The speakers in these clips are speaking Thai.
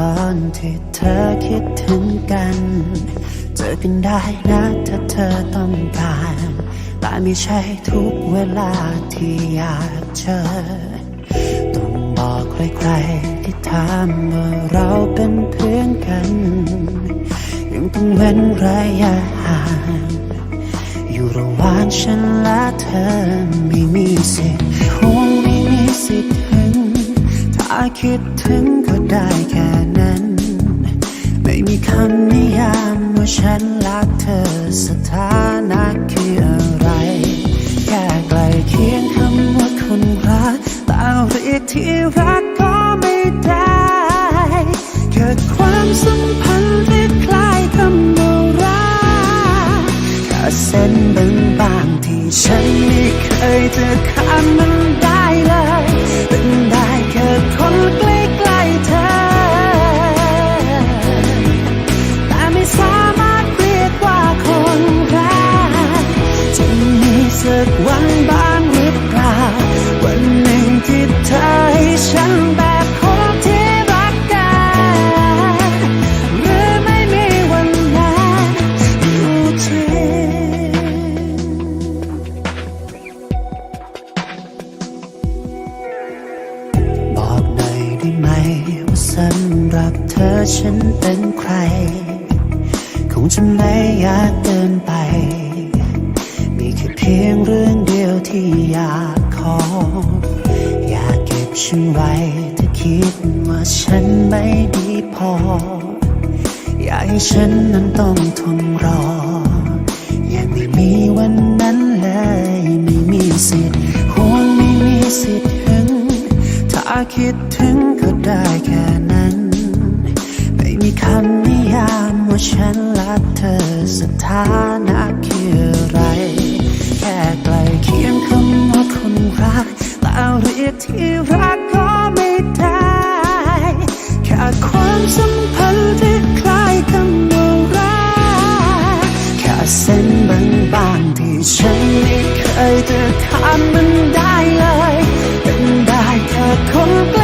ตอนที่เธอคิดถึงกัน เจอกันได้นะถ้าเธอต้องการ แต่ไม่ใช่ทุกเวลาที่อยากเจอ อกใครๆที่ถามว่าเราเป็นเพื่อนกัน ยังต้องเว้นระยะห่างอยู่ระหว่างฉันและเธอไม่มีสิทธิ์คงไม่มีสิทธิ์ถึง ถ้าคิดถึงก็ได้แค่นั้น ไม่มีคำนิยามว่าฉันรักเธอ ที่รักก็ไม่ได้แค่ความสัมพันธ์ที่คล้ายคำว่ารักแค่เส้นบางๆที่ฉันไม่เคยจะข้ามมันได้เลยเป็นได้แค่คนใกล้ๆเธอ แต่ไม่สามารถเรียกว่าคนรักจะมีสักวันบาง ได้ไหมว่าสำหรับเธอฉันเป็นใคร คงจะไม่ยากเกินไป มีแค่เพียงเรื่องเดียวที่อยากขอ อยากเก็บฉันไว้ถ้าคิดว่าฉันไม่ดีพอ อยากให้ฉันนั้นต้องทนรอยังไม่มีวันนั้นเลย ไม่มีสิทธิ์ห่วงไม่มีสิทธิ์ถึงถ้าคิด งก็ได้แค่นั้น ไม่มีคำนิยามว่าฉันรักเธอสถานะคืออะไร แค่ใกล้เคียงคำว่าคนรักแต่เรียกที่รักก็ไม่ได้ แค่ความสัมพันธ์ที่คล้ายคำว่ารักแค่เส้นบางๆที่ฉันไม่เคยจะข้ามมันได้เลย เป็นได้แค่คนใกล้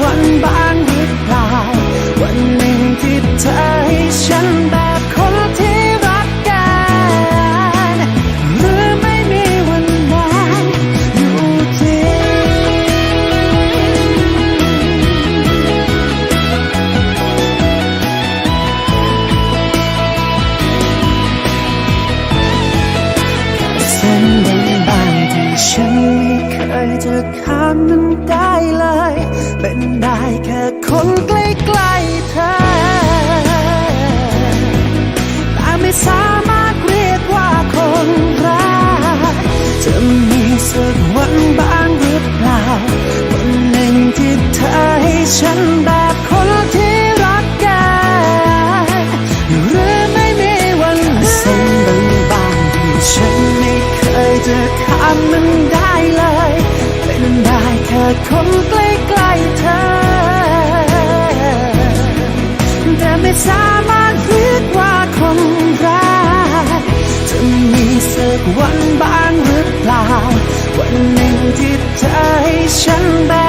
วันบ้างหรือเปล่า วันหนึ่งที่เธอให้ฉันแบบคนที่รักกันหรือไม่มีวันนั้นอยู่จริงเส้น ข้ามมันได้เลย เป็นได้แค่คนใกล้ๆเธอแต่ไม่สามารถเรียกว่าคนรักจะมีสักวันบ้างหรือเปล่าวันหนึ่งที่เธอให้ฉันแบบคนที่รักกันหรือไม่มีวันเส้นบางๆที่ฉันไม่เคยจะข้ามมันได้ ด้แค่คนใกล้ๆเธอ แต่ไม่สามารถเรียกว่าคนรักจะมีสักวันบ้างหรือเปล่า วันหนึ่งที่เธอให้ฉันแบ